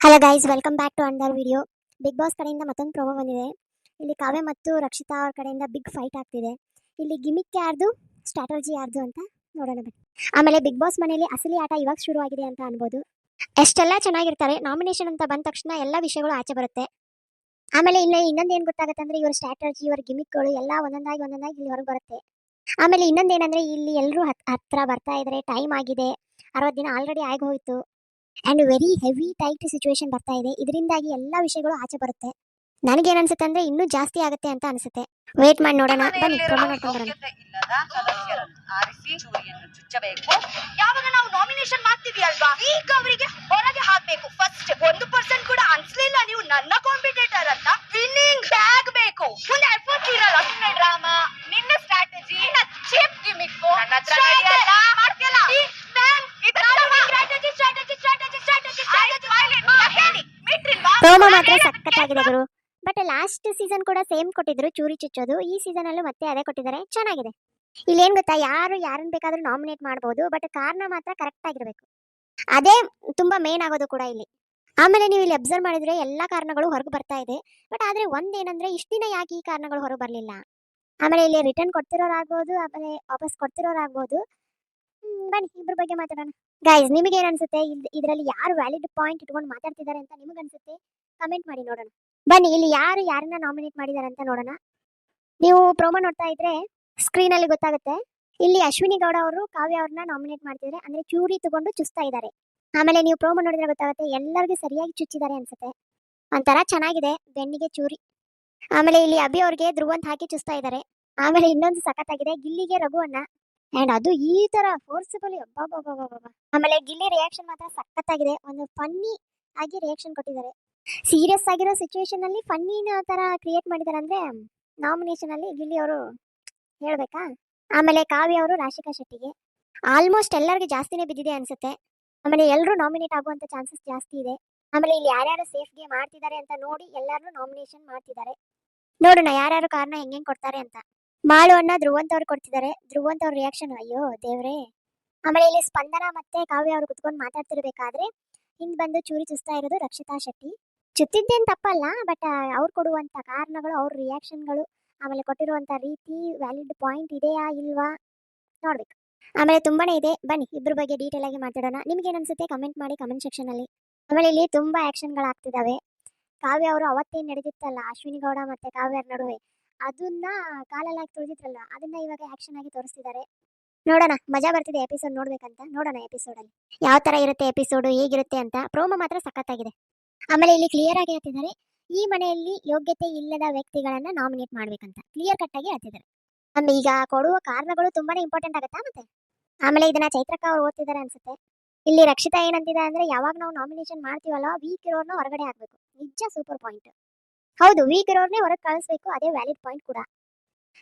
Hello guys welcome back to under video Bigg Boss ಕಡೆಯಿಂದ ಮತ್ತೊಂದು promo ಬಂದಿದೆ. ಇಲ್ಲಿ ಕಾವ್ಯ ಮತ್ತು ರಕ್ಷಿತಾ ಅವ್ರ ಕಡೆಯಿಂದ ಬಿಗ್ ಫೈಟ್ ಆಗ್ತಿದೆ. ಇಲ್ಲಿ ಗಿಮಿಕ್ ಯಾರ್ದು ಸ್ಟ್ರಾಟಜಿ ಯಾರ್ದು ಅಂತ ನೋಡೋಣ ಬನ್ನಿ. ಆಮೇಲೆ ಬಿಗ್ ಬಾಸ್ ಮನೆಯಲ್ಲಿ ಅಸಲಿ ಆಟ ಇವಾಗ ಆಗಿದೆ ಅಂತ ಅನ್ಬೋದು. ಎಷ್ಟೆಲ್ಲ ಚೆನ್ನಾಗಿರ್ತಾರೆ ನಾಮಿನೇಷನ್ ಅಂತ ಬಂದ ತಕ್ಷಣ ಎಲ್ಲ ವಿಷಯಗಳು ಆಚೆ ಬರುತ್ತೆ. ಆಮೇಲೆ ಇಲ್ಲ ಇನ್ನೊಂದು ಏನು ಗೊತ್ತಾಗುತ್ತೆ ಅಂದ್ರೆ ಇವರ ಸ್ಟ್ರಾಟಜಿ ಇವರ ಗಿಮಿಕ್ಗಳು ಎಲ್ಲ ಒಂದೊಂದಾಗಿ ಒಂದೊಂದಾಗಿ ಇಲ್ಲಿ ಹೊರಗೆ ಬರುತ್ತೆ. ಆಮೇಲೆ ಇನ್ನೊಂದು ಏನಂದ್ರೆ ಇಲ್ಲಿ ಎಲ್ಲರೂ ಹತ್ರ ಬರ್ತಾ ಇದ್ದಾರೆ ಟೈಮ್ ಆಗಿದೆ. ಅರವತ್ತು ದಿನ ಆಲ್ರೆಡಿ ಆಗಿ ಹೋಯ್ತು. And very heavy tight situation ಬರ್ತಾ ಇದೆ. ಇದರಿಂದಾಗಿ ಎಲ್ಲ ವಿಷಯಗಳು ಆಚೆ ಬರುತ್ತೆ. ನನಗೇನ್ ಅನ್ಸುತ್ತೆ ಅಂದ್ರೆ ಇನ್ನೂ ಜಾಸ್ತಿ ಆಗುತ್ತೆ ಅಂತ ಅನ್ಸುತ್ತೆ. ವೇಟ್ ಮಾಡಿ ನೋಡೋಣ. ಬನ್ನಿ ಪ್ರಮಾಣ ನೋಡ್ಕೊಂಡ್ ಬರೋಣ. ಯೋಗ್ಯತೆ ಇಲ್ಲದ ಸದಸ್ಯರನ್ನು ಆರಿಸಿ ಚೂರಿಯನ್ನು ಚುಚ್ಚಬೇಕು. ಯಾವಾಗ ನಾವು ನಾಮಿನೇಷನ್ ಮಾಡ್ತೀವಿ ಅಲ್ವಾ ಈಗ ಅವರಿಗೆ ಹೊರಗೆ ಹಾಕ್ಬೇಕು. ಫಸ್ಟ್ ಒಂದು ಪರ್ಸೆಂಟ್ ಕೂಡ ಅನ್ಸ್ಲಿಲ್ಲ. ನೀವು ನನ್ನ ಕಾಂಪಿಟೇಟರ್ ಅಂತ ವಿನ್ನಿಂಗ್ ಬ್ಯಾಗ್ ಬೇಕು. ಫುಲ್ ಎಫರ್ಟ್ ಇರಲ್ಲ. ಸುಮ್ಮನೆ ಡ್ರಾಮಾ ನಿನ್ನ ಸ್ಟ್ರಾಟಜಿ ನನ್ನ ಚೀಪ್ ಗಿಮಿಕ್ ನನ್ನ ಹತ್ರ ನಡೆಯಲ್ಲ ಮಾಡ್ತಿಯಲ್ಲ ಸ್ಟ್ರಾಟಜಿ ಸ್ಟ್ರಾಟಜಿ ಸ್ಟ್ರಾಟಜಿ ಸ್ಟ್ರಾಟಜಿ ಹೇಳಿ ಮಿಟ್ರಿಲ್ವಾ ಪ್ರೋಮೋ ಮಾತ್ರ ಸಖತ್ತಾಗಿದೆ ಗುರು. ಬಟ್ ಲಾಸ್ಟ್ ಸೀಸನ್ ಕೂಡ ಸೇಮ್ ಕೊಟ್ಟಿದ್ರು, ಚೂರಿ ಚುಚ್ಚೋದು. ಈ ಸೀಸನ್ ಅಲ್ಲೂ ಮತ್ತೆ ಅದೇ ಕೊಟ್ಟಿದ್ದಾರೆ. ಚೆನ್ನಾಗಿದೆ. ಇಲ್ಲಿ ಏನ್ ಗೊತ್ತಾ, ಯಾರು ಯಾರನ್ನ ಬೇಕಾದ್ರೂ ನಾಮಿನೇಟ್ ಮಾಡಬಹುದು ಬಟ್ ಕಾರಣ ಮಾತ್ರ ಕರೆಕ್ಟ್ ಆಗಿರ್ಬೇಕು. ಅದೇ ತುಂಬಾ ಮೇನ್ ಆಗೋದು ಕೂಡ ಇಲ್ಲಿ. ಆಮೇಲೆ ನೀವು ಇಲ್ಲಿ ಅಬ್ಸರ್ವ್ ಮಾಡಿದ್ರೆ ಎಲ್ಲಾ ಕಾರಣಗಳು ಹೊರಗೆ ಬರ್ತಾ ಇದೆ. ಬಟ್ ಆದ್ರೆ ಒಂದೇನಂದ್ರೆ, ಇಷ್ಟ ದಿನ ಯಾಕೆ ಈ ಕಾರಣಗಳು ಹೊರಗೆ ಬರಲಿಲ್ಲ? ಆಮೇಲೆ ಇಲ್ಲಿ ರಿಟರ್ನ್ ಕೊಡ್ತಿರೋರಾಗ್ಬೋದು, ಆಮೇಲೆ ವಾಪಸ್ ಕೊಡ್ತಿರೋರಾಗ್ಬೋದು. ಬನ್ನಿ ಇಬ್ಬರ ಬಗ್ಗೆ ಮಾತಾಡೋಣ. ಗೈಸ್ ನಿಮಗೆ ಏನ್ ಅನ್ಸುತ್ತೆ? ಇದರಲ್ಲಿ ಯಾರು ವ್ಯಾಲಿಡ್ ಪಾಯಿಂಟ್ ಇಟ್ಕೊಂಡು ಮಾತಾಡ್ತಿದ್ದಾರೆ ಅಂತ ನಿಮಗೆ ಅನ್ಸುತ್ತೆ? ಕಮೆಂಟ್ ಮಾಡಿ ನೋಡೋಣ. ಬನ್ನಿ, ಇಲ್ಲಿ ಯಾರು ಯಾರನ್ನ ನಾಮಿನೇಟ್ ಮಾಡಿದ್ದಾರೆ ಅಂತ ನೋಡೋಣ. ನೀವು ಪ್ರೋಮೋ ನೋಡ್ತಾ ಇದ್ರೆ ಸ್ಕ್ರೀನ್ ಅಲ್ಲಿ ಗೊತ್ತಾಗುತ್ತೆ. ಇಲ್ಲಿ ಅಶ್ವಿನಿ ಗೌಡ ಅವರು, ಕಾವ್ಯ ಅವ್ರನ್ನ ನಾಮಿನೇಟ್ ಮಾಡ್ತಿದ್ದಾರೆ ಅಂದ್ರೆ ಚೂರಿ ತಗೊಂಡು ಚುಸ್ತಾ ಇದ್ದಾರೆ ಆಮೇಲೆ ನೀವು ಪ್ರೋಮೋ ನೋಡಿದ್ರೆ ಗೊತ್ತಾಗುತ್ತೆ, ಎಲ್ಲರಿಗೂ ಸರಿಯಾಗಿ ಚುಚ್ಚಿದ್ದಾರೆ ಅನ್ಸುತ್ತೆ. ಒಂಥರ ಚೆನ್ನಾಗಿದೆ, ಬೆನ್ನಿಗೆ ಚೂರಿ. ಆಮೇಲೆ ಇಲ್ಲಿ ಅಭಿ ಅವ್ರಿಗೆ ಧ್ರುವಂತ್ ಹಾಕಿ ಚುಸ್ತಾ ಇದ್ದಾರೆ ಆಮೇಲೆ ಇನ್ನೊಂದು ಸಖತ್ತಾಗಿದೆ, ಗಿಲ್ಲಿಗೆ ರಘುವನ್ನ. ಅಂಡ್ ಅದು ಈ ತರ ಫೋರ್ಸಿಬಲಿ ಆಮೇಲೆ ಗಿಲ್ಲಿ ರಿಯಾಕ್ಷನ್ ಮಾತ್ರ ಸಖತ್ತಾಗಿದೆ. ಒಂದು ಫನ್ನಿ ಆಗಿ ರಿಯಾಕ್ಷನ್ ಕೊಟ್ಟಿದ್ದಾರೆ. ಸೀರಿಯಸ್ ಆಗಿರೋ ಸಿಚುವೇಶನ್ ಅಲ್ಲಿ ಫನ್ನಿನ ತರ ಕ್ರಿಯೇಟ್ ಮಾಡಿದ್ದಾರೆ ಅಂದ್ರೆ ನಾಮಿನೇಷನ್ ಅಲ್ಲಿ ಗಿಲ್ಲಿ ಅವರು ಹೇಳ್ಬೇಕಾ? ಆಮೇಲೆ ಕಾವ್ಯ ಅವರು ರಾಶಿಕಾ ಶೆಟ್ಟಿಗೆ. ಆಲ್ಮೋಸ್ಟ್ ಎಲ್ಲರಿಗೂ ಜಾಸ್ತಿನೇ ಬಿದ್ದಿದೆ ಅನ್ಸುತ್ತೆ. ಆಮೇಲೆ ಎಲ್ಲರೂ ನಾಮಿನೇಟ್ ಆಗುವಂತ ಚಾನ್ಸಸ್ ಜಾಸ್ತಿ ಇದೆ. ಆಮೇಲೆ ಇಲ್ಲಿ ಯಾರ್ಯಾರು ಸೇಫ್ ಗೇಮ್ ಮಾಡ್ತಿದ್ದಾರೆ ಅಂತ ನೋಡಿ ಎಲ್ಲರೂ ನಾಮಿನೇಷನ್ ಮಾಡ್ತಿದ್ದಾರೆ. ನೋಡೋಣ ಯಾರ್ಯಾರು ಕಾರಣ ಹೆಂಗೆ ಕೊಡ್ತಾರೆ ಅಂತ. ಮಾಳು ಅನ್ನ ಧ್ರುವಂತ ಅವ್ರು ಕೊಡ್ತಿದ್ದಾರೆ. ಧ್ರುವಂತ ಅವ್ರ ರಿಯಾಕ್ಷನ್ ಅಯ್ಯೋ, ದೇವ್ರೆ. ಆಮೇಲೆ ಇಲ್ಲಿ ಸ್ಪಂದನ ಮತ್ತೆ ಕಾವ್ಯ ಅವ್ರು ಕುತ್ಕೊಂಡು ಮಾತಾಡ್ತಿರ್ಬೇಕಾದ್ರೆ, ಹಿಂದ್ ಬಂದು ಚೂರಿ ಚುಸ್ತಾ ಇರೋದು ರಕ್ಷಿತಾ ಶೆಟ್ಟಿ. ಚುತ್ತಿದ್ದೇನ್ ತಪ್ಪಲ್ಲ ಬಟ್ ಅವ್ರು ಕೊಡುವಂತ ಕಾರಣಗಳು, ಅವ್ರ ರಿಯಾಕ್ಷನ್ಗಳು ಆಮೇಲೆ ಕೊಟ್ಟಿರುವಂತ ರೀತಿ ವ್ಯಾಲಿಡ್ ಪಾಯಿಂಟ್ ಇದೆಯಾ ಇಲ್ವಾ, ನೋಡ್ಬೇಕು. ಆಮೇಲೆ ತುಂಬಾನೇ ಇದೆ. ಬನ್ನಿ, ಇಬ್ರ ಬಗ್ಗೆ ಡೀಟೇಲ್ ಆಗಿ ಮಾತಾಡೋಣ. ನಿಮ್ಗೆ ಏನನ್ಸುತ್ತೆ ಕಮೆಂಟ್ ಮಾಡಿ ಕಮೆಂಟ್ ಸೆಕ್ಷನ್ ಅಲ್ಲಿ. ಆಮೇಲೆ ಇಲ್ಲಿ ತುಂಬಾ ಆಕ್ಷನ್ಗಳಾಗ್ತಿದಾವೆ ಕಾವ್ಯ ಅವರು ಅವತ್ತೇನ್ ನಡೆದಿತ್ತಲ್ಲ, ಅಶ್ವಿನಿ ಗೌಡ ಮತ್ತೆ ಕಾವ್ಯರ ನಡುವೆ? ಅದನ್ನ ಕಾಲಲ್ಲಿ ಹಾಕಿ ತುಳಿದಿದ್ರಲ್ಲ ಅದನ್ನ ಇವಾಗ ಆಕ್ಷನ್ ಆಗಿ ತೋರಿಸ್ತಿದ್ದಾರೆ ನೋಡೋಣ, ಮಜಾ ಬರ್ತಿದೆ ಎಪಿಸೋಡ್ ನೋಡ್ಬೇಕಂತ. ನೋಡೋಣ ಎಪಿಸೋಡ್ ಅಲ್ಲಿ. ಯಾವ ತರ ಇರುತ್ತೆ ಎಪಿಸೋಡ್ ಹೇಗಿರುತ್ತೆ ಅಂತ. ಪ್ರೋಮೋ ಮಾತ್ರ ಸಖತ್ತಾಗಿದೆ. ಆಮೇಲೆ ಇಲ್ಲಿ ಕ್ಲಿಯರ್ ಆಗಿ ಹೇಳ್ತಿದ್ದಾರೆ. ಈ ಮನೆಯಲ್ಲಿ ಯೋಗ್ಯತೆ ಇಲ್ಲದ ವ್ಯಕ್ತಿಗಳನ್ನ ನಾಮಿನೇಟ್ ಮಾಡ್ಬೇಕಂತ. ಕ್ಲಿಯರ್ ಕಟ್ ಆಗಿ ಹೇಳ್ತಿದ್ದಾರೆ. ಆಮೇಲೆ ಈಗ ಕೊಡುವ ಕಾರಣಗಳು ತುಂಬಾನೇ ಇಂಪಾರ್ಟೆಂಟ್ ಆಗುತ್ತಾ ಮತ್ತೆ? ಆಮೇಲೆ ಇದನ್ನ ಚೈತ್ರಕ್ಕ ಅವ್ರು ಓದ್ತಿದ್ದಾರೆ ಅನ್ಸುತ್ತೆ. ಇಲ್ಲಿ ರಕ್ಷಿತಾ ಏನಂತಿದೆ ಅಂದ್ರೆ, ಯಾವಾಗ ನಾವು ನಾಮಿನೇಷನ್ ಮಾಡ್ತೀವಲ್ಲ ವೀಕ್ ಇರೋರ್ನ ಹೊರಗಡೆ ಹಾಕ್ಬೇಕು. ನಿಜ ಸೂಪರ್ ಪಾಯಿಂಟ್ ಹೌದು ವೀಕ್ ಇರೋರ್ನೇ ಹೊರಗೆ ಕಳಿಸ್ಬೇಕು ಅದೇ ವ್ಯಾಲಿಡ್ ಪಾಯಿಂಟ್ ಕೂಡ.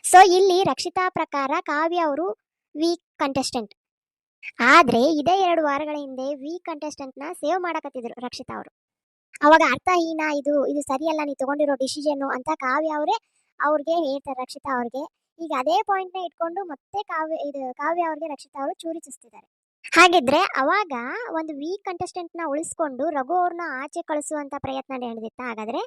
ಸೊ ಇಲ್ಲಿ ರಕ್ಷಿತಾ ಪ್ರಕಾರ ಕಾವ್ಯ ಅವರು ವೀಕ್ ಕಂಟೆಸ್ಟೆಂಟ್ ಆದ್ರೆ, ಇದೇ ಎರಡು ವಾರಗಳ ಹಿಂದೆ ವೀಕ್ ಕಂಟೆಸ್ಟೆಂಟ್ನ ಸೇವ್ ಮಾಡಕತ್ತಿದ್ರು ರಕ್ಷಿತಾ ಅವರು. ಅವಾಗ ಅರ್ಥಹೀನ, ಇದು ಇದು ಸರಿಯಲ್ಲ, ನೀ ತಗೊಂಡಿರೋ ಡಿಸಿಷನ್ ಅಂತ ಕಾವ್ಯ ಅವರೇ ಅವ್ರಿಗೆ ಹೇಳ್ತಾರೆ ರಕ್ಷಿತಾ ಅವ್ರಿಗೆ. ಈಗ ಅದೇ ಪಾಯಿಂಟ್ನ ಇಟ್ಕೊಂಡು ಮತ್ತೆ ಕಾವ್ಯ, ಇದು, ಕಾವ್ಯ ಅವ್ರಿಗೆ ರಕ್ಷಿತಾ ಅವರು ಚೂರಿ ಚುಸ್ತಿದ್ದಾರೆ ಹಾಗಿದ್ರೆ, ಅವಾಗ ಒಂದು ವೀಕ್ ಕಂಟೆಸ್ಟೆಂಟ್ನ ಉಳಿಸ್ಕೊಂಡು ರಘು ಅವ್ರನ್ನ ಆಚೆ ಕಳಿಸುವಂತ ಪ್ರಯತ್ನ ನಡೆದಿತ್ತ, ಹಾಗಾದ್ರೆ?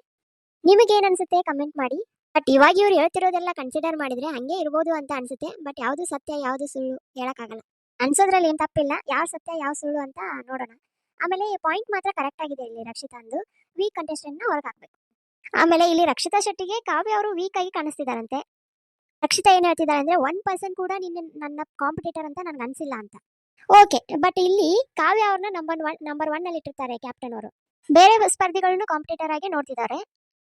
ನಿಮಗೆ ಏನ್ ಅನ್ಸುತ್ತೆ? ಕಮೆಂಟ್ ಮಾಡಿ. ಬಟ್ ಇವಾಗ ಇವ್ರು ಹೇಳ್ತಿರೋದೆಲ್ಲ ಕನ್ಸಿಡರ್ ಮಾಡಿದ್ರೆ ಹಂಗೆ ಇರ್ಬೋದು ಅಂತ ಅನ್ಸುತ್ತೆ. ಬಟ್ ಯಾವ್ದು ಸತ್ಯ, ಯಾವ್ದು ಸುಳ್ಳು ಹೇಳಕ್ಕಾಗಲ್ಲ. ಅನ್ಸೋದ್ರಲ್ಲಿ ಏನ್ ತಪ್ಪಿಲ್ಲ. ಯಾವ ಸತ್ಯ, ಯಾವ ಸುಳ್ಳು ಅಂತ ನೋಡೋಣ. ಆಮೇಲೆ ಈ ಪಾಯಿಂಟ್ ಮಾತ್ರ ಕರೆಕ್ಟ್ ಆಗಿದೆ ಇಲ್ಲಿ ರಕ್ಷಿತಾ ಅಂದು. ವೀಕ್ ಕಂಟೆಸ್ಟೆಂಟ್ನ ಹೊರಗೆ ಹಾಕ್ಬೇಕು. ಆಮೇಲೆ ಇಲ್ಲಿ ರಕ್ಷಿತಾ ಶೆಟ್ಟಿಗೆ ಕಾವ್ಯ ಅವರು ವೀಕ್ ಆಗಿ ಕಾಣಿಸ್ತಿದಾರಂತೆ. ರಕ್ಷಿತಾ ಏನ್ ಹೇಳ್ತಿದ್ದಾರೆ ಅಂದ್ರೆ ಒನ್ ಪರ್ಸೆಂಟ್ ಕೂಡ ನಿನ್ನ, ನನ್ನ ಕಾಂಪಿಟೇಟರ್ ಅಂತ ನನ್ಗೆ ಅನ್ಸಿಲ್ಲ ಅಂತ. ಓಕೆ ಬಟ್ ಇಲ್ಲಿ ಕಾವ್ಯ ಅವ್ರನ್ನ ನಂಬರ್ ಒನ್ ನಂಬರ್ ಒನ್ ಅಲ್ಲಿ ಇಟ್ಟಿರ್ತಾರೆ ಕ್ಯಾಪ್ಟನ್ ಅವರು. ಬೇರೆ ಸ್ಪರ್ಧಿಗಳನ್ನು ಕಾಂಪಿಟೇಟರ್ ಆಗಿ ನೋಡ್ತಿದ್ದಾರೆ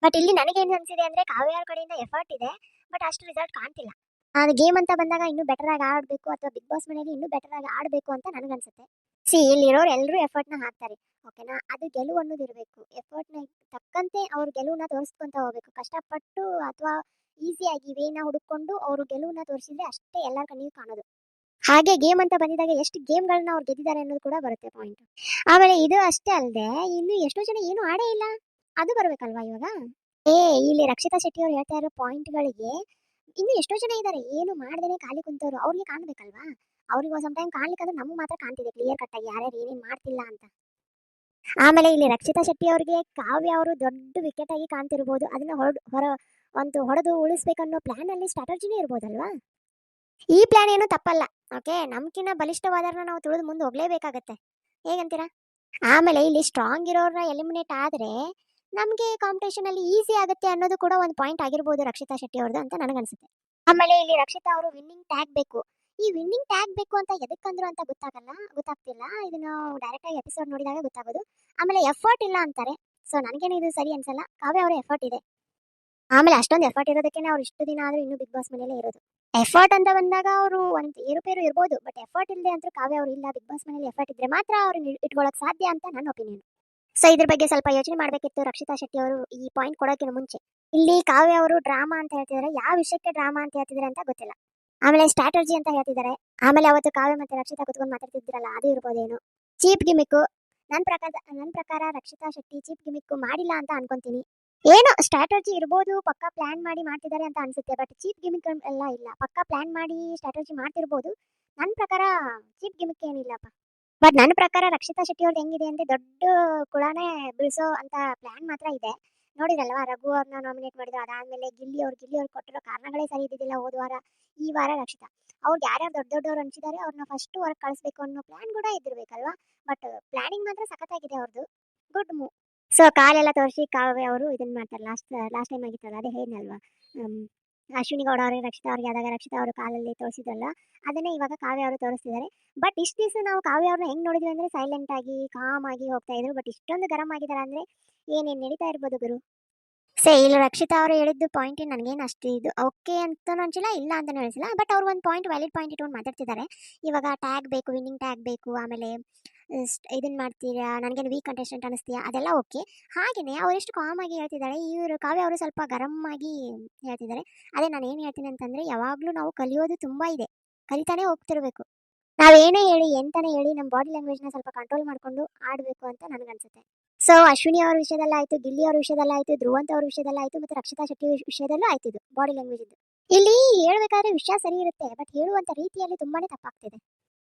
ಬಟ್ ಇಲ್ಲಿ ನನಗೆ ಏನು ಅನ್ಸಿದೆ ಅಂದ್ರೆ ಕಾವ್ಯಾರ ಕಡೆಯಿಂದ ಎಫರ್ಟ್ ಇದೆ ಬಟ್ ಅಷ್ಟು ರಿಸಲ್ಟ್ ಕಾಣ್ತಿಲ್ಲ. ಆ ಗೇಮ್ ಅಂತ ಬಂದಾಗ ಇನ್ನೂ ಬೆಟರ್ ಆಗಿ ಆಡಬೇಕು ಅಥವಾ ಬಿಗ್ ಬಾಸ್ ಮನೆಯಲ್ಲಿ ಇನ್ನೂ ಬೆಟರ್ ಆಗಿ ಆಡಬೇಕು ಅಂತ ನನಗನ್ಸುತ್ತೆ ಸಿ ಇಲ್ಲಿರೋರು ಎಲ್ಲರೂ ಎಫರ್ಟ್ನ ಹಾಕ್ತಾರೆ. ಓಕೆನಾ ಅದು ಗೆಲುವು ಅನ್ನೋದು ಇರಬೇಕು. ಎಫರ್ಟ್ನ ತಕ್ಕಂತೆ ಅವ್ರು ಗೆಲುವನ್ನ ತೋರಿಸ್ಕೊಂತ ಹೋಗ್ಬೇಕು. ಕಷ್ಟಪಟ್ಟು ಅಥವಾ ಈಸಿಯಾಗಿ ವೇನ ಹುಡುಕೊಂಡು ಅವರು ಗೆಲುವನ್ನ ತೋರಿಸಿದ್ರೆ ಅಷ್ಟೇ ಎಲ್ಲರ ಕಣ್ಣಿಗೆ ಕಾಣೋದು. ಹಾಗೆ ಗೇಮ್ ಅಂತ ಬಂದಿದಾಗ ಎಷ್ಟು ಗೇಮ್ಗಳನ್ನ ಅವ್ರು ಗೆದ್ದಿದ್ದಾರೆ ಅನ್ನೋದು ಕೂಡ ಬರುತ್ತೆ ಪಾಯಿಂಟ್ ಆಮೇಲೆ ಇದು ಅಷ್ಟೇ ಅಲ್ಲದೆ ಇನ್ನು ಎಷ್ಟೋ ಜನ ಏನು ಆಡೇ ಇಲ್ಲ. ಅದು ಬರ್ಬೇಕಲ್ವಾ ಇವಾಗ? ಏ, ಇಲ್ಲಿ ರಕ್ಷಿತಾ ಶೆಟ್ಟಿ ಅವ್ರು ಹೇಳ್ತಾ ಇರೋ ಪಾಯಿಂಟ್ಗಳಿಗೆ ಇನ್ನು ಎಷ್ಟೋ ಜನ ಇದ್ದಾರೆ ಏನು ಮಾಡ್ದೇನೆ ಖಾಲಿ ಕುಂತವ್ರು, ಅವ್ರಿಗೆ ಕಾಣ್ಬೇಕಲ್ವಾ? ಅವ್ರಿಗೆ ಸಮ್ ಟೈಮ್ ಕಾಣ್ಲಿಕ್ಕೆ ನಮ್ಗೆ ಮಾತ್ರ ಕಾಣ್ತಿದೆ ಕ್ಲಿಯರ್ ಕಟ್ ಆಗಿ ಯಾರ್ಯಾರು ಏನೇನು ಮಾಡ್ತಿಲ್ಲ ಅಂತ. ಆಮೇಲೆ ಇಲ್ಲಿ ರಕ್ಷಿತಾ ಶೆಟ್ಟಿ ಅವ್ರಿಗೆ ಕಾವ್ಯ ಅವರು ದೊಡ್ಡ ವಿಕೆಟ್ ಆಗಿ ಕಾಣ್ತಿರ್ಬೋದು, ಅದನ್ನ ಹೊರಡ್ ಹೊರ ಒಂದು ಹೊಡೆದು ಉಳಿಸ್ಬೇಕನ್ನೋ ಪ್ಲಾನ್ ಅಲ್ಲಿ ಸ್ಟ್ರಾಟಜಿನೇ ಇರ್ಬೋದಲ್ವಾ? ಈ ಪ್ಲಾನ್ ಏನು ತಪ್ಪಲ್ಲ ಓಕೆ ನಮ್ಕಿನ್ನ ಬಲಿಷ್ಠವಾದವ್ರನ್ನ ನಾವು ತುಳಿದು ಮುಂದೆ ಹೋಗ್ಲೇಬೇಕಾಗತ್ತೆ. ಹೇಗಂತೀರಾ? ಆಮೇಲೆ ಇಲ್ಲಿ ಸ್ಟ್ರಾಂಗ್ ಇರೋರ್ನ ಎಲಿಮಿನೇಟ್ ಆದ್ರೆ ನಮಗೆ ಕಾಂಪಿಟೇಷನ್ ಅಲ್ಲಿ ಈಸಿ ಆಗುತ್ತೆ ಅನ್ನೋದು ಕೂಡ ಒಂದು ಪಾಯಿಂಟ್ ಆಗಿರ್ಬೋದು ರಕ್ಷಿತಾ ಶೆಟ್ಟಿ ಅವ್ರದ್ದು ಅಂತ ನನಗೆ ಅನ್ಸುತ್ತೆ. ಆಮೇಲೆ ಇಲ್ಲಿ ರಕ್ಷಿತಾ ಅವರು ವಿನ್ನಿಂಗ್ ಟ್ಯಾಗ್ ಬೇಕು. ಈ ವಿನ್ನಿಂಗ್ ಟ್ಯಾಗ್ ಬೇಕು ಅಂತ ಎದಕ್ಕಂದ್ರು ಅಂತ ಗೊತ್ತಾಗಲ್ಲ, ಗೊತ್ತಾಗ್ತಿಲ್ಲ. ಇದನ್ನ ಡೈರೆಕ್ಟ್ ಆಗಿ ಎಪಿಸೋಡ್ ನೋಡಿದಾಗ ಗೊತ್ತಾಗೋದು. ಆಮೇಲೆ ಎಫರ್ಟ್ ಇಲ್ಲ ಅಂತಾರೆ. ಸೊ ನನಗೇನು ಇದು ಸರಿ ಅನ್ಸಲ್ಲ. ಕಾವ್ಯ ಅವರ ಎಫರ್ಟ್ ಇದೆ. ಆಮೇಲೆ ಅಷ್ಟೊಂದು ಎಫರ್ಟ್ ಇರೋದಕ್ಕೆ ಅವ್ರು ಇಷ್ಟು ದಿನ ಆದ್ರೂ ಇನ್ನೂ ಬಿಗ್ ಬಾಸ್ ಮನೇಲೆ ಇರೋದು. ಎಫರ್ಟ್ ಅಂತ ಬಂದಾಗ ಅವರು ಒಂದು ಏರುಪೇರು ಇರ್ಬೋದು. ಬಟ್ ಎಫರ್ಟ್ ಇಲ್ಲದೆ ಅಂತೂ ಕಾವ್ಯ ಅವರು ಇಲ್ಲ. ಬಿಗ್ ಬಾಸ್ ಮನೇಲಿ ಎಫರ್ಟ್ ಇದ್ರೆ ಮಾತ್ರ ಅವ್ರನ್ನ ಇಟ್ಕೊಳ್ಳೋಕೆ ಸಾಧ್ಯ ಅಂತ ನನ್ನ ಒಪಿನಿಯನ್ ಸೊ ಇದ್ರ ಬಗ್ಗೆ ಸ್ವಲ್ಪ ಯೋಚನೆ ಮಾಡಬೇಕಿತ್ತು ರಕ್ಷಿತಾ ಶೆಟ್ಟಿ ಅವರು ಈ ಪಾಯಿಂಟ್ ಕೊಡೋಕ್ಕಿಂತ ಮುಂಚೆ. ಇಲ್ಲಿ ಕಾವ್ಯ ಅವರು ಡ್ರಾಮಾ ಅಂತ ಹೇಳ್ತಿದ್ದಾರೆ ಯಾವ ವಿಷಯಕ್ಕೆ ಡ್ರಾಮಾ ಅಂತ ಹೇಳ್ತಿದ್ದಾರೆ ಅಂತ ಗೊತ್ತಿಲ್ಲ. ಆಮೇಲೆ ಸ್ಟ್ರಾಟಜಿ ಅಂತ ಹೇಳ್ತಿದ್ದಾರೆ ಆಮೇಲೆ ಅವತ್ತು ಕಾವ್ಯ ಮತ್ತೆ ರಕ್ಷಿತಾ ಕುತ್ಕೊಂಡು ಮಾತಾಡ್ತಿದ್ರಲ್ಲ ಅದು ಇರ್ಬೋದೇನು. ಚೀಪ್ ಗಿಮಿಕ್ಕು ನನ್ನ ಪ್ರಕಾರ ನನ್ನ ಪ್ರಕಾರ ರಕ್ಷಿತಾ ಶೆಟ್ಟಿ ಚೀಪ್ ಗಿಮಿಕ್ಕು ಮಾಡಿಲ್ಲ ಅಂತ ಅನ್ಕೊಂತೀನಿ. ಏನೋ ಸ್ಟ್ರಾಟಜಿ ಇರ್ಬೋದು, ಪಕ್ಕ ಪ್ಲಾನ್ ಮಾಡಿ ಮಾಡ್ತಿದ್ದಾರೆ ಅಂತ ಅನ್ಸುತ್ತೆ ಬಟ್ ಚೀಪ್ ಗಿಮಿಕ್ ಎಲ್ಲ ಇಲ್ಲ. ಪಕ್ಕ ಪ್ಲಾನ್ ಮಾಡಿ ಸ್ಟ್ರಾಟಜಿ ಮಾಡ್ತಿರ್ಬೋದು. ನನ್ನ ಪ್ರಕಾರ ಚೀಪ್ ಗಿಮಿಕ್ ಏನಿಲ್ಲಪ್ಪ. ಬಟ್ ನನ್ನ ಪ್ರಕಾರ ರಕ್ಷಿತಾ ಶೆಟ್ಟಿ ಅವ್ರದ್ದು ಹೆಂಗಿದೆ ಅಂದ್ರೆ ದೊಡ್ಡ ಕುಳಾನೇ ಬೀಳ್ಸೋ ಅಂತ ಪ್ಲಾನ್ ಮಾತ್ರ ಇದೆ. ನೋಡಿದ್ರಲ್ವಾ? ರಘು ಅವ್ರನ್ನ ನಾಮಿನೇಟ್ ಮಾಡಿದ್ರು. ಅದಾದ್ಮೇಲೆ ಗಿಲ್ಲಿ ಅವ್ರು ಗಿಲ್ಲಿ ಅವ್ರು ಕೊಟ್ಟಿರೋ ಕಾರಣಗಳೇ ಸರಿ ಇದ್ದಿದ್ದಿಲ್ಲ ಹೋದ ವಾರ ಈ ವಾರ ರಕ್ಷಿತಾ. ಅವ್ರಿಗೆ ಯಾರ್ಯಾರು ದೊಡ್ಡ ದೊಡ್ಡವ್ರು ಅನ್ಸಿದ್ದಾರೆ ಅವ್ರನ್ನ ಫಸ್ಟ್ ವರ್ಕ್ ಕಳಿಸ್ಬೇಕು ಅನ್ನೋ ಪ್ಲಾನ್ ಕೂಡ ಇದ್ದಿರ್ಬೇಕಲ್ವಾ? ಬಟ್ ಪ್ಲಾನಿಂಗ್ ಮಾತ್ರ ಸಖತ್ತಾಗಿದೆ ಅವ್ರದ್ದು ಗುಡ್ ಮೂವ್ ಸೊ ಕಾಲೆಲ್ಲ ತೋರಿಸಿ ಕಾವ್ಯ ಅವರು ಇದನ್ನ ಮಾಡ್ತಾರೆ. ಲಾಸ್ಟ್ ಲಾಸ್ಟ್ ಟೈಮ್ ಆಗಿತ್ತಲ್ಲ ಅದೇ ಹೇಳಿದ್ನಲ್ವಾ? ಹ್ಮ್, ಅಶ್ವಿನಿ ಗೌಡ ಅವರಿಗೆ ರಕ್ಷಿತಾ ಅವ್ರಿಗೆ ಆದಾಗ ರಕ್ಷಿತಾ ಅವರು ಕಾಲಲ್ಲಿ ತೋರಿಸಿದ್ರಲ್ಲ ಅದನ್ನೇ ಇವಾಗ ಕಾವ್ಯ ಅವರು ತೋರಿಸ್ತಿದ್ದಾರೆ ಬಟ್ ಇಷ್ಟು ದಿವಸ ನಾವು ಕಾವ್ಯ ಅವ್ರನ್ನ ಹೆಂಗ್ ನೋಡಿದ್ವಿ ಅಂದ್ರೆ ಸೈಲೆಂಟ್ ಆಗಿ ಕಾಮ್ ಆಗಿ ಹೋಗ್ತಾ ಇದ್ರು. ಬಟ್ ಇಷ್ಟೊಂದು ಗರಂ ಆಗಿದ್ದಾರೆ ಅಂದರೆ ಏನೇನ್ ನಡೀತಾ ಇರ್ಬೋದು ಗುರು? ಸೇ, ಇಲ್ಲಿ ರಕ್ಷಿತಾ ಅವರು ಹೇಳಿದ್ದು ಪಾಯಿಂಟ್ ನನಗೇನು ಅಷ್ಟು ಇದು ಓಕೆ ಅಂತ ಅನ್ಸಿಲ್ಲ, ಇಲ್ಲ ಅಂತ ಅನಿಸಿಲ್ಲ ಬಟ್ ಅವ್ರು ಒಂದು ಪಾಯಿಂಟ್ ವ್ಯಾಲಿಡ್ ಪಾಯಿಂಟ್ ಇಟ್ಕೊಂಡು ಮಾತಾಡ್ತಿದ್ದಾರೆ. ಇವಾಗ ಟ್ಯಾಗ್ ಬೇಕು ವಿನ್ನಿಂಗ್ ಟ್ಯಾಗ್ ಬೇಕು, ಆಮೇಲೆ ಇದನ್ನ ಮಾಡ್ತೀರಾ, ನನಗೇನು ವೀಕ್ ಕಂಟೆಸ್ಟೆಂಟ್ ಅನಿಸ್ತೀಯಾ, ಅದೆಲ್ಲ ಓಕೆ ಹಾಗೆಯೇ ಅವ್ರು ಎಷ್ಟು ಕಾಮ್ ಆಗಿ ಹೇಳ್ತಿದ್ದಾರೆ, ಇವರು, ಕಾವ್ಯ ಅವರು ಸ್ವಲ್ಪ ಗರಂ ಆಗಿ ಹೇಳ್ತಿದ್ದಾರೆ. ಅದೇ ನಾನು ಏನು ಹೇಳ್ತೀನಿ ಅಂತಂದರೆ, ಯಾವಾಗಲೂ ನಾವು ಕಲಿಯೋದು ತುಂಬ ಇದೆ. ಕಲಿತಾನೆ ಹೋಗ್ತಿರ್ಬೇಕು. ನಾವೇನೇ ಹೇಳಿ, ಎಂತಾನೆ ಹೇಳಿ ನಮ್ಮ ಬಾಡಿ ಲ್ಯಾಂಗ್ವೇಜ್ನ ಸ್ವಲ್ಪ ಕಂಟ್ರೋಲ್ ಮಾಡಿಕೊಂಡು ಆಡಬೇಕು ಅಂತ ನನಗನ್ಸುತ್ತೆ. ಸೊ ಅಶ್ವಿನಿ ಅವ್ರ ವಿಷಯದಲ್ಲಾಯ್ತು ಗಿಲ್ಲಿ ಅವ್ರ ವಿಷಯದಲ್ಲಾಯ್ತು ಅವರ ಅವ್ರ ವಿಷಯದಲ್ಲಾಯ್ತು ಮತ್ತೆ ರಕ್ಷಿತಾ ಶೆಟ್ಟಿ ವಿಷ- ವಿಷಯದಲ್ಲೂ ಆಯ್ತು ಇದು ಬಾಡಿ ಲ್ಯಾಂಗ್ವೇಜ್ ಇದು. ಇಲ್ಲಿ ಹೇಳ್ಬೇಕಾದ್ರೆ ವಿಷಯ ಸರಿ ಇರುತ್ತೆ ಬಟ್ ಹೇಳುವಂತ ರೀತಿಯಲ್ಲಿ ತುಂಬಾನೇ ತಪ್ಪಾಗ್ತಿದೆ.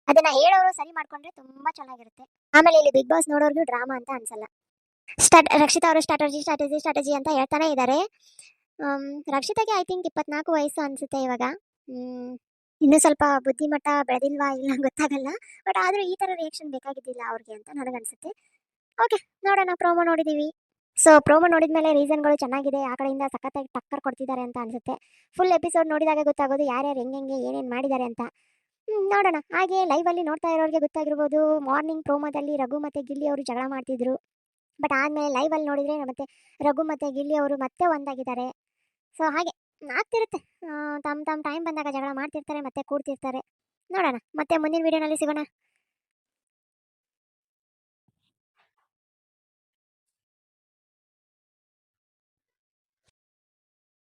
ಅದನ್ನ ಹೇಳೋರು ಸರಿ ಮಾಡ್ಕೊಂಡ್ರೆ ತುಂಬಾ ಚೆನ್ನಾಗಿರುತ್ತೆ. ಆಮೇಲೆ ಇಲ್ಲಿ ಬಿಗ್ ಬಾಸ್ ನೋಡೋರ್ಗು ಡ್ರಾಮಾ ಅಂತ ಅನ್ಸಲ್ಲ. ಸ್ಟಾರ್ಟ್ ರಕ್ಷಿತಾ ಅವರು ಸ್ಟ್ರಾಟಜಿ ಸ್ಟ್ರಾಟಜಿ ಸ್ಟ್ರಾಟಜಿ ಅಂತ ಹೇಳ್ತಾನೆ ಇದ್ದಾರೆ ರಕ್ಷಿತಾಗೆ ಐ ಥಿಂಕ್ ಇಪ್ಪತ್ನಾಲ್ಕು ವಯಸ್ಸು ಅನ್ಸುತ್ತೆ ಇವಾಗ. ಇನ್ನೂ ಸ್ವಲ್ಪ ಬುದ್ಧಿಮಟ್ಟ ಬೆಳೆದಿಲ್ವಾ ಇಲ್ಲ ಗೊತ್ತಾಗಲ್ಲ ಬಟ್ ಆದ್ರೂ ಈ ತರ ರಿಯಾಕ್ಷನ್ ಬೇಕಾಗಿದ್ದಿಲ್ಲ ಅವ್ರಿಗೆ ಅಂತ ನನಗನ್ಸುತ್ತೆ. ಓಕೆ, ನೋಡೋಣ ಪ್ರೋಮೋ ನೋಡಿದ್ದೀವಿ ಸೊ ಪ್ರೋಮೋ ನೋಡಿದ್ಮೇಲೆ ರೀಸನ್ಗಳು ಚೆನ್ನಾಗಿದೆ, ಆ ಕಡೆಯಿಂದ ಸಖತ್ತಾಗಿ ಟಕ್ಕರ್ ಕೊಡ್ತಿದ್ದಾರೆ ಅಂತ ಅನಿಸುತ್ತೆ. ಫುಲ್ ಎಪಿಸೋಡ್ ನೋಡಿದಾಗ ಗೊತ್ತಾಗೋದು ಯಾರ್ಯಾರು ಹೆಂಗೆ ಏನೇನು ಮಾಡಿದ್ದಾರೆ ಅಂತ. ನೋಡೋಣ. ಹಾಗೆ ಲೈವಲ್ಲಿ ನೋಡ್ತಾ ಇರೋರಿಗೆ ಗೊತ್ತಾಗಿರ್ಬೋದು ಮಾರ್ನಿಂಗ್ ಪ್ರೋಮೋದಲ್ಲಿ ರಘು ಮತ್ತೆ ಗಿಲ್ಲಿ ಅವರು ಜಗಳ ಮಾಡ್ತಿದ್ರು. ಬಟ್ ಆದಮೇಲೆ ಲೈವಲ್ಲಿ ನೋಡಿದರೆ ಮತ್ತೆ ರಘು ಮತ್ತೆ ಗಿಲ್ಲಿ ಅವರು ಮತ್ತೆ ಒಂದಾಗಿದ್ದಾರೆ. ಸೊ ಹಾಗೆ ಆಗ್ತಿರುತ್ತೆ. ತಮ್ಮ ತಮ್ಮ ಟೈಮ್ ಬಂದಾಗ ಜಗಳ ಮಾಡ್ತಿರ್ತಾರೆ, ಮತ್ತೆ ಕೂಡ್ತಿರ್ತಾರೆ. ನೋಡೋಣ, ಮತ್ತೆ ಮುಂದಿನ ವೀಡಿಯೋನಲ್ಲಿ ಸಿಗೋಣ.